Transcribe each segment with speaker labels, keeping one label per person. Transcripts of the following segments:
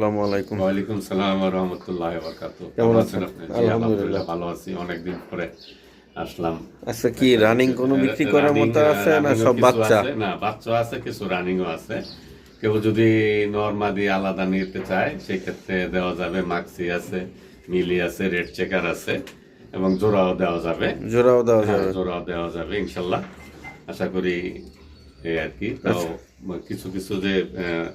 Speaker 1: আসসালামু আলাইকুম
Speaker 2: ওয়ালাইকুম সালাম ওয়া রাহমাতুল্লাহি ওয়া বারাকাতুহু
Speaker 1: কেমন
Speaker 2: কেমন
Speaker 1: আছেন?
Speaker 2: আছেন আপনি? জি,
Speaker 1: আলহামদুলিল্লাহ।
Speaker 2: আলহামদুলিল্লাহ। ভালো আছি অনেকদিন পরে আসলাম।
Speaker 1: আচ্ছা কি রানিং কোনো বিক্রি করার মতো আছে না সব বাচ্চা?
Speaker 2: না বাচ্চা আছে কিছু রানিংও আছে। কেউ যদি নর্মা আলাদা নিতে চায় সেই ক্ষেত্রে দেওয়া যাবে মাক্সি আছে মিলি আছে রেড চেকার আছে এবং জোড়াও দেওয়া যাবে।
Speaker 1: জোড়াও দেওয়া
Speaker 2: হ্যাঁ,
Speaker 1: যাবে।
Speaker 2: জোড়াও দেওয়া যাবে ইনশাল্লাহ। আশা করি এই আর কি। তাও কিছু কিছু যে আহ,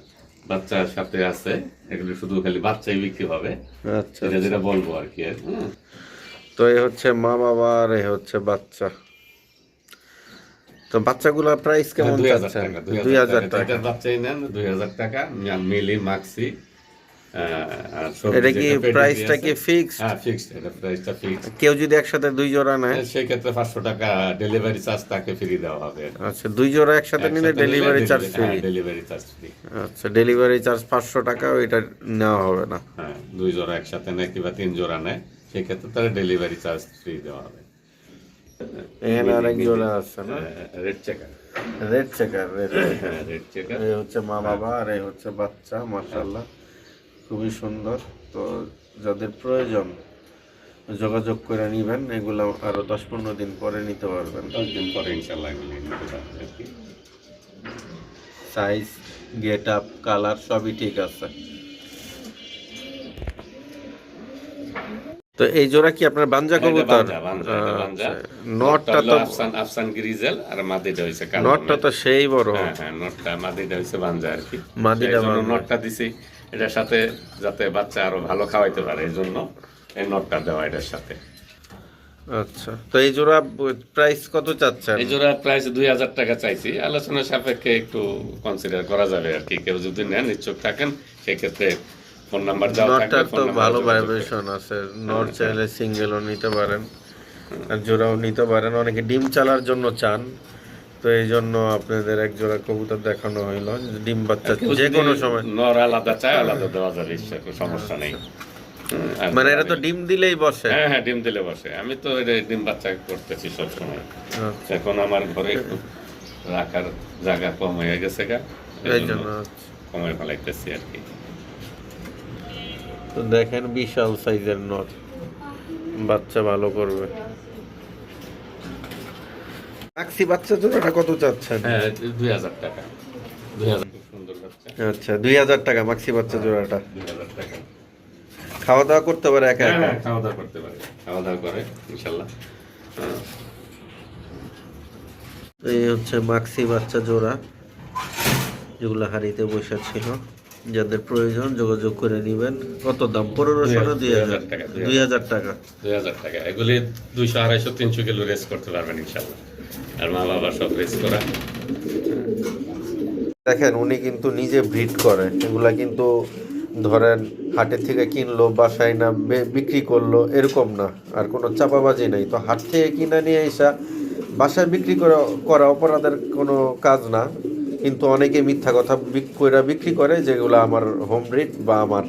Speaker 2: বাচ্চার সাথে আছে এগুলো শুধু খালি বাচ্চাই বিক্রি হবে।
Speaker 1: আচ্ছা
Speaker 2: যেটা যেটা বলব আর কি হ্যাঁ।
Speaker 1: তো এই হচ্ছে মা বাবা আর এই হচ্ছে বাচ্চা। তো বাচ্চাগুলোর প্রাইস কেমন
Speaker 2: দুই হাজার টাকা
Speaker 1: দুই হাজার টাকা।
Speaker 2: বাচ্চাই নেন দুই হাজার টাকা। মিলি মাক্সি
Speaker 1: এটা কি প্রাইসটা কি ফিক্সড
Speaker 2: হ্যাঁ ফিক্সড এটা প্রাইসটা ফিক্সড
Speaker 1: কেউ যদি একসাথে দুই জোড়া নেয়?
Speaker 2: সেই ক্ষেত্রে পাঁচশো টাকা ডেলিভারি চার্জ তাকে ফ্রি দেওয়া হবে।
Speaker 1: আচ্ছা দুই জোড়া একসাথে নিলে delivery charge free
Speaker 2: delivery charge free
Speaker 1: আচ্ছা ডেলিভারি চার্জ পাঁচশো টাকা ওইটা নেওয়া হবে না।
Speaker 2: হ্যাঁ দুই জোড়া একসাথে নেয় কিংবা তিন জোড়া নেয় সেই ক্ষেত্রে তারা ডেলিভারি চার্জ ফ্রি দেওয়া হবে।
Speaker 1: এখানে আরেক জোড়া আছে না?
Speaker 2: Red checker
Speaker 1: red checker red
Speaker 2: হ্যাঁ রেড চেকার
Speaker 1: এই হচ্ছে মা বাবা আর এই হচ্ছে বাচ্চা মাশাল্লাহ খুবই সুন্দর। তো যাদের প্রয়োজন যোগাযোগ করে নিবেন এগুলো আরও দশ পনেরো দিন পরে নিতে পারবেন।
Speaker 2: দশ দিন পরে ইনশাল্লাহ এগুলি নিতে পারবে আর কি।
Speaker 1: সাইজ গেট আপ কালার সবই ঠিক আছে। তো এই জোড়া কি আপনার বাঞ্জা কবুতর। নটটা তো
Speaker 2: আফসান আফসান গ্রিজেল আর মাদিটা হইছে
Speaker 1: নটটা তো সেই বড়।
Speaker 2: হ্যাঁ হ্যাঁ নটটা মাদিটা হইছে বাঞ্জা আর কি।
Speaker 1: মাদিটা।
Speaker 2: নটটা দিছি। এটার সাথে যাতে বাচ্চা আরও ভালো খাওয়াইতে পারে এই জন্য এই নটটা দেওয়া এটার সাথে।
Speaker 1: আচ্ছা তো এই জোড়া প্রাইস কত চাচ্ছেন?
Speaker 2: এই জোড়া প্রাইস দুই হাজার টাকা চাইছি। আলোচনা সাপেক্ষে একটু কনসিডার করা যাবে আর কি। কেউ যদি নেন ইচ্ছুক থাকেন সেক্ষেত্রে ফোন নাম্বার দেওয়া থাকবে
Speaker 1: তো ভালো ভাইব্রেশন আছে। নট চাইলে সিঙ্গেলও নিতে পারেন আর জোড়াও নিতে পারেন। অনেকে ডিম চালার জন্য চান। তো এই জন্য আপনাদের এক জোড়া কবুতর দেখানো হইল ডিম বাচ্চা যে কোনো সময়।
Speaker 2: নর আলাদা চায় আলাদা দেওয়া যাবে সমস্যা নেই। আর
Speaker 1: মানে এরা তো ডিম দিলেই বসে।
Speaker 2: হ্যাঁ হ্যাঁ ডিম দিলে বসে। আমি তো ডিম বাচ্চা করতেছি সবসময়।
Speaker 1: আচ্ছা,
Speaker 2: এখন আমার ঘরে একটু রাখার জায়গা কম হয়ে গেছে গা।
Speaker 1: এই জন্য
Speaker 2: জন্য কমে ফেলাইতেছি আর কি।
Speaker 1: তো দেখেন বিশাল সাইজের নট বাচ্চা ভালো করবে। মাক্সি বাচ্চা জোড়াটা কত চাচ্ছেন?
Speaker 2: হ্যাঁ দুই হাজার টাকা। দুই হাজার সুন্দর বাচ্চা।
Speaker 1: আচ্ছা দুই হাজার টাকা মাক্সি বাচ্চা জোড়াটা
Speaker 2: দুই হাজার টাকা।
Speaker 1: খাওয়া দাওয়া করতে পারে একা
Speaker 2: হ্যাঁ
Speaker 1: একা?
Speaker 2: হ্যাঁ, খাওয়া দাওয়া করতে পারে। খাওয়া দাওয়া করে ইনশাল্লাহ।
Speaker 1: এই হচ্ছে মাক্সি বাচ্চা জোড়া যেগুলো হাড়িতে বসে ছিল। যাদের প্রয়োজন যোগাযোগ করে নেবেন। কত দাম? পনেরোশো না দুই হাজার
Speaker 2: টাকা, দুই
Speaker 1: দুই হাজার টাকা।
Speaker 2: দুই হাজার টাকা। এগুলি দুইশো আড়াইশো তিনশো কিলো রেস করতে পারবেন ইনশাল্লাহ। আর মা বাবা সব রেস করা।
Speaker 1: দেখেন, উনি কিন্তু নিজে ব্রিড করে এগুলা কিন্তু ধরেন, হাটের থেকে কিনলো, বাসায় না বিক্রি করল, এরকম না। আর কোনো চাপাবাজি নেই। তো হাট থেকে কিনে নিয়ে এসা বাসায় বিক্রি করা করা অপরাধের কোনো কাজ না। কিন্তু অনেকে মিথ্যা কথা কইরা বিক্রি করে, যেগুলো আমার হোম ব্রিড বা আমার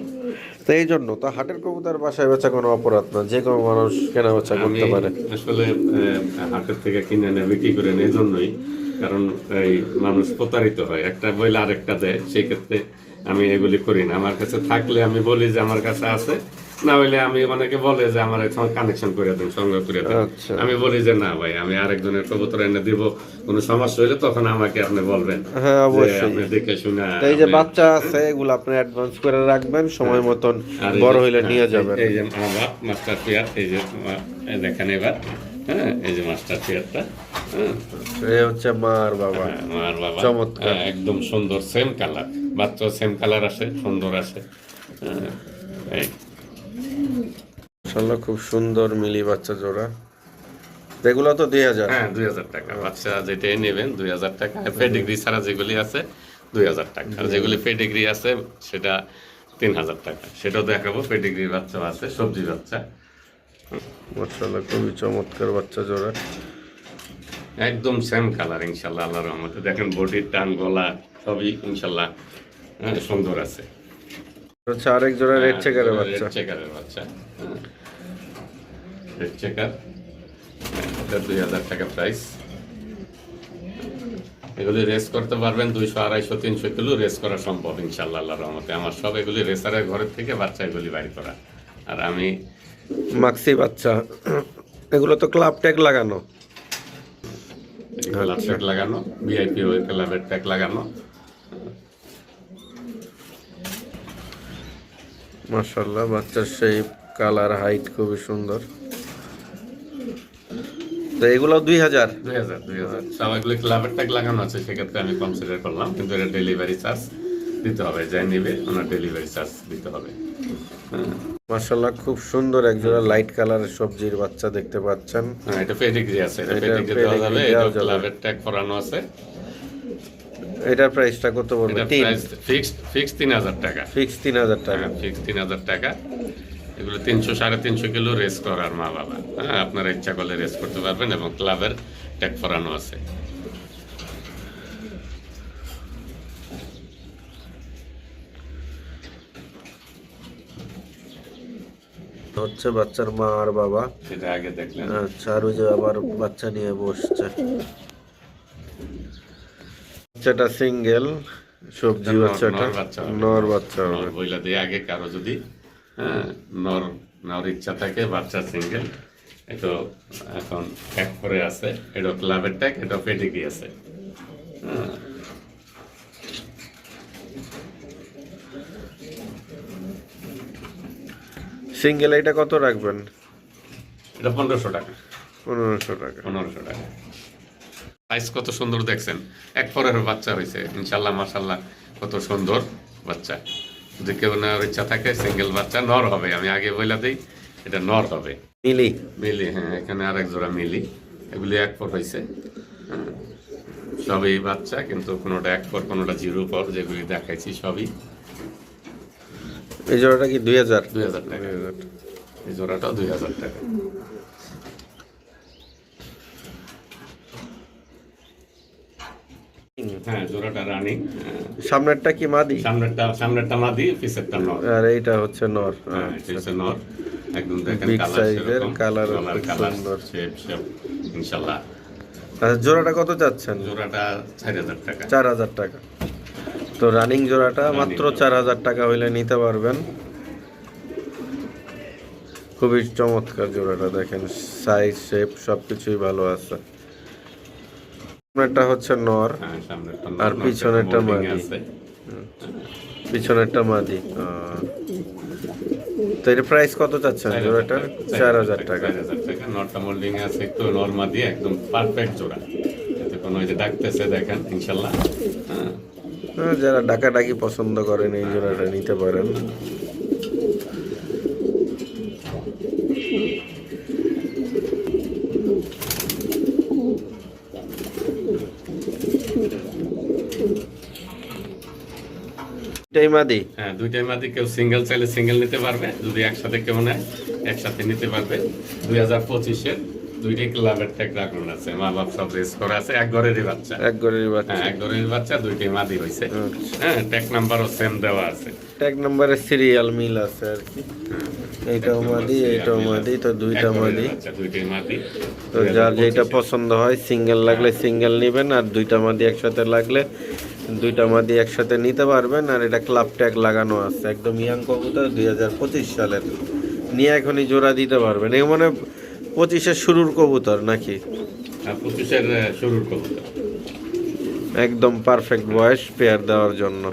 Speaker 1: তো এই জন্য তো হাটের কবুতর বাসায় বেচা কোনো অপরাধ না যে কোনো মানুষ কেনা বেচা করতে পারে।
Speaker 2: আসলে হাটের থেকে কিনে এনে বিক্রি করে এই জন্যই কারণ এই মানুষ প্রতারিত হয়। একটা বইলে আরেকটা দেয় সেই ক্ষেত্রে আমি এগুলি করি না। আমার কাছে থাকলে আমি বলি যে আমার কাছে আছে না হইলে আমি অনেকে বলে যে আমার কানেকশন করে দেন সংগ্রহ করে দেন।
Speaker 1: আচ্ছা।
Speaker 2: আমি বলি যে না ভাই আমি আরেকজনের কবুতর এনে দিব কোনো সমস্যা হইলে তখন আমাকে আপনি বলবেন।
Speaker 1: হ্যাঁ অবশ্যই।
Speaker 2: আপনি দেখে শুনে
Speaker 1: এই যে বাচ্চা আছে এগুলো আপনি অ্যাডভান্স করে রাখবেন সময় মতন বড় হইলে নিয়ে
Speaker 2: হ্যাঁ,
Speaker 1: যাবেন।
Speaker 2: এই যে আমার মাস্টার পেয়ার এই যে দেখেন এবার। হ্যাঁ এই যে মাস্টার পেয়ারটা হ্যাঁ।
Speaker 1: এই হচ্ছে মা আর বাবা।
Speaker 2: হ্যাঁ, আমার বাবা।
Speaker 1: চমৎকার।
Speaker 2: হ্যাঁ, একদম সুন্দর সেম কালার বাচ্চা সেম কালার আসে সুন্দর আসে। হ্যাঁ, এই
Speaker 1: মাশাআল্লাহ খুব সুন্দর মিলি বাচ্চা জোড়া। এগুলো তো দুই হাজার।
Speaker 2: হ্যাঁ দুই হাজার টাকা। বাচ্চা যেটাই নেবেন দুই হাজার টাকা। পেডিগ্রি ছাড়া যেগুলি আছে দুই হাজার টাকা। আর যেগুলি পেডিগ্রি আছে সেটা তিন হাজার টাকা। সেটাও দেখাবো পেডিগ্রি বাচ্চা আছে সবজি বাচ্চা।
Speaker 1: মাশাআল্লাহ খুবই চমৎকার বাচ্চা জোড়া।
Speaker 2: একদম সেম কালার ইনশাল্লাহ আল্লাহ রহমতে। দেখেন বডির টান গলা সবই ইনশাল্লাহ হ্যাঁ, সুন্দর আছে।
Speaker 1: হচ্ছে আরেক জোড়া রেড চেকারের বাচ্চা।
Speaker 2: রেড চেকারের বাচ্চা। রেড চেকার এটা দুই হাজার টাকা প্রাইস এগুলি রেস করতে পারবেন দুইশো আড়াইশো তিনশো কিলো রেস করা সম্ভব ইনশাল্লাহ রহমতে। আমার সব এগুলি রেসারের ঘরের থেকে বাচ্চা এগুলি বাইর করা। আর আমি
Speaker 1: মাক্সি বাচ্চা। এগুলো তো ক্লাব ট্যাগ লাগানো।
Speaker 2: ক্লাব ট্যাগ লাগানো ভিআইপি ওই ক্লাবের ট্যাগ লাগানো।
Speaker 1: মাশাল্লাহ বাচ্চার শেপ কালার হাইট খুবই সুন্দর। তো এগুলো দুই হাজার?
Speaker 2: দুই হাজার দুই হাজার। সব ক্লাবের ট্যাগ লাগানো আছে সেক্ষেত্রে আমি কনসিডার করলাম কিন্তু এটা ডেলিভারি চার্জ দিতে হবে যাই নেবে ওনার ডেলিভারি চার্জ দিতে হবে। হ্যাঁ।
Speaker 1: খুব সুন্দর একজোড়া লাইট কালারের সবজির বাচ্চা দেখতে পাচ্ছেন।
Speaker 2: হ্যাঁ, এটা পেডিগ্রি আছে এটা
Speaker 1: এটা
Speaker 2: পেডিগ্রি দেওয়া যাবে এটা ক্লাবের ট্যাগ করানো আছে।
Speaker 1: এটার প্রাইসটা কত
Speaker 2: এটা
Speaker 1: তিন।
Speaker 2: ফিক্সড ফিক্সড তিন হাজার টাকা।
Speaker 1: ফিক্স তিন হাজার টাকা।
Speaker 2: ফিক্সড তিন হাজার টাকা। এগুলো তিনশো সাড়ে তিনশো কিলো রেস করার মা বাবা। হ্যাঁ আপনারা ইচ্ছা করলে রেস করতে পারবেন এবং ক্লাবের ট্যাগ করানো আছে।
Speaker 1: হচ্ছে বাচ্চার মা আর বাবা।
Speaker 2: সেটা আগে দেখলেন।
Speaker 1: আচ্ছা আর ওই যে আবার বাচ্চা নিয়ে বসছে। বাচ্চাটা সিঙ্গেল সবজি বাচ্চাটা
Speaker 2: নর বাচ্চা বইলা দিয়ে আগে কারও যদি হ্যাঁ, নর নর ইচ্ছা থাকে বাচ্চা সিঙ্গেল এটা এখন ট্যাগ করে আছে। এটা ক্লাবের ট্যাগ এটা পেডিগ্রি আছে। হ্যাঁ,
Speaker 1: সিঙ্গেল এটা কত রাখবেন?
Speaker 2: এটা পনেরোশো টাকা।
Speaker 1: পনেরোশো টাকা।
Speaker 2: পনেরোশো টাকা। সাইজ কত সুন্দর দেখছেন। এক পরের বাচ্চা হয়েছে ইনশাল্লাহ মাসাল্লাহ কত সুন্দর বাচ্চা। যদি কেউ নেওয়ার ইচ্ছা থাকে সিঙ্গেল বাচ্চা নর হবে। আমি আগে বইলা দিই এটা নর হবে।
Speaker 1: মিলি।
Speaker 2: মিলি হ্যাঁ এখানে আরেক জোড়া মিলি। এগুলি এক পর হয়েছে হ্যাঁ। সবই বাচ্চা কিন্তু কোনোটা এক পর কোনোটা জিরো পর যেগুলি দেখাইছি সবই।
Speaker 1: এই জোড়াটা কি দুই হাজার?
Speaker 2: দুই হাজার টাকা। এই জোড়াটাও দুই হাজার টাকা। হ্যাঁ জোড়াটা রানি
Speaker 1: সামনেরটা কি মাদি?
Speaker 2: সামনেরটা সামনেরটা মাদি পিছেরটা নর।
Speaker 1: আর এইটা হচ্ছে নর
Speaker 2: হচ্ছে নর। একদম দেখেন কালার
Speaker 1: size এর, colour খুব
Speaker 2: কালার
Speaker 1: সুন্দর।
Speaker 2: শেপ শেপ ইনশাল্লাহ
Speaker 1: আচ্ছা জোড়াটা কত চাচ্ছেন?
Speaker 2: জোড়াটা চার হাজার টাকা।
Speaker 1: চার হাজার টাকা। তো রানিং জোড়াটা মাত্র চার হাজার টাকা হইলে নিতে পারবেন। খুবই চমৎকার জোড়াটা দেখেন সাইজ শেপ সবকিছুই ভালো আছে। সামনেরটা হচ্ছে নর
Speaker 2: হ্যাঁ
Speaker 1: আর
Speaker 2: নর,
Speaker 1: পিছনেরটা মাদি। পিছনেরটা মাদি তো এর প্রাইস কত চাচ্ছেন জোড়াটার? চার হাজার টাকা
Speaker 2: নরটা মোল্ডিং আছে একটু নর দিয়ে একদম পারফেক্ট জোড়া। এতে কোনো ওই যে ডাকতেছে দেখেন ইনশাল্লাহ। হ্যাঁ।
Speaker 1: হ্যাঁ, যারা ডাকাডাকি পছন্দ করেন এই জোড়াটা নিতে পারেন। এটাই মাদি?
Speaker 2: হ্যাঁ দুইটাই মাদি। কেউ সিঙ্গেল চাইলে সিঙ্গেল নিতে পারবে যদি একসাথে কেউ নেয় একসাথে নিতে পারবে। দুই হাজার পঁচিশের দুইটাই ক্লাবের ট্যাগ রাখুন আছে। মা বাপ সব রেস করা আছে এক ঘরেরই বাচ্চা।
Speaker 1: এক গড়ের বাচ্চা।
Speaker 2: হ্যাঁ এক ঘরের বাচ্চা দুইটাই মাদি হয়েছে
Speaker 1: আচ্ছা।
Speaker 2: হ্যাঁ ট্যাগ নাম্বারও সেম দেওয়া আছে।
Speaker 1: ট্যাগ নাম্বারের সিরিয়াল মিল আছে আর কি। এইটাও মাদি এইটাও মাদি তো দুইটা মাদি।
Speaker 2: দুইটাই মাদি।
Speaker 1: তো যার যেটা পছন্দ হয় সিঙ্গেল লাগলে সিঙ্গেল নেবেন আর দুইটা মাদি একসাথে লাগলে দুইটা মাদি একসাথে নিতে পারবেন আর এটা ক্লাব ট্যাগ লাগানো আছে একদম ইয়াং কবুতর দুই হাজার পঁচিশ সালের। নিয়ে এখনই জোড়া দিতে পারবেন। এই মানে পঁচিশের শুরুর কবুতর নাকি?
Speaker 2: পঁচিশের শুরুর কবুতর।
Speaker 1: একদম পারফেক্ট বয়স পেয়ার দেওয়ার জন্য।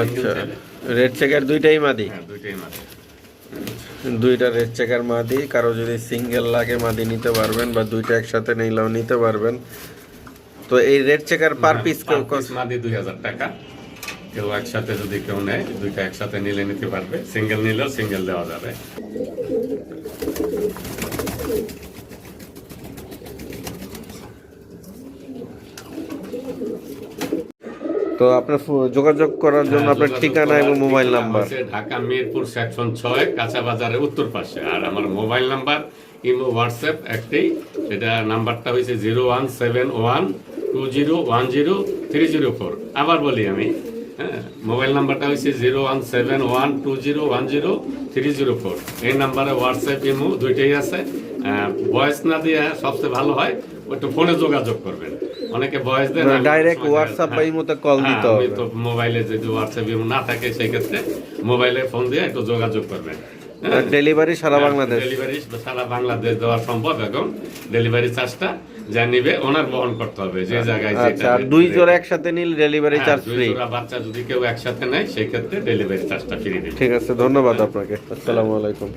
Speaker 1: আচ্ছা। রেড চেকার দুইটাই মাদি?
Speaker 2: হ্যাঁ দুইটাই মাদি।
Speaker 1: দুইটা রেড চেকার মাদি কারও যদি সিঙ্গেল লাগে মাদি নিতে পারবেন বা দুইটা একসাথে নিলেও নিতে পারবেন। তো এই রেড চেকার পার পিস
Speaker 2: মাদি দুই হাজার টাকা। কেউ একসাথে যদি কেউ নেয় দুইটা একসাথে নিলে নিতে পারবে। সিঙ্গেল নিলেও সিঙ্গেল দেওয়া যাবে।
Speaker 1: তো আপনার যোগাযোগ করার জন্য
Speaker 2: হ্যাঁ,
Speaker 1: আপনার ঠিকানা এবং mobile number.
Speaker 2: Dhaka Mirpur section ছয় কাঁচা বাজারের উত্তর পাশে। আর আমার মোবাইল নাম্বার ইমো হোয়াটসঅ্যাপ একটাই। সেটা নাম্বারটা হয়েছে zero one seven one two zero one zero three zero four. আবার বলি আমি হ্যাঁ মোবাইল নাম্বারটা হয়েছে zero one seven one two zero one zero three zero four. এই নাম্বারে হোয়াটসঅ্যাপ ইমো দুইটাই আছে। ভয়েস না দিয়ে সবচেয়ে ভালো হয় একটু ফোনে যোগাযোগ করবেন। অনেকে ভয়েস দেন
Speaker 1: ডাইরেক্ট হোয়াটসঅ্যাপ বা
Speaker 2: হ্যাঁ।
Speaker 1: ইমোতে কল
Speaker 2: হ্যাঁ,
Speaker 1: দিতে
Speaker 2: আমি
Speaker 1: হবে।
Speaker 2: তো মোবাইলে যদি হোয়াটসঅ্যাপ ইমো না থাকে সেই ক্ষেত্রে মোবাইলে ফোন দিয়ে একটু যোগাযোগ করবেন। হ্যাঁ।
Speaker 1: ডেলিভারি সারা বাংলাদেশ।
Speaker 2: ডেলিভারি সারা বাংলাদেশ দেওয়া সম্ভব এখন। ডেলিভারি চার্জটা যা নিবে ওনার বহন করতে হবে যে জায়গায়
Speaker 1: আচ্ছা
Speaker 2: যেটা
Speaker 1: আর দুই জোড়া একসাথে নিলে ডেলিভারি
Speaker 2: হ্যাঁ,
Speaker 1: চার্জ
Speaker 2: দুই
Speaker 1: ফ্রি
Speaker 2: জোড়া বাচ্চা যদি কেউ একসাথে নেয় সেই ক্ষেত্রে ডেলিভারি চার্জটা ফ্রি দিবে।
Speaker 1: ঠিক আছে ধন্যবাদ আপনাকে। আসসালামু আলাইকুম।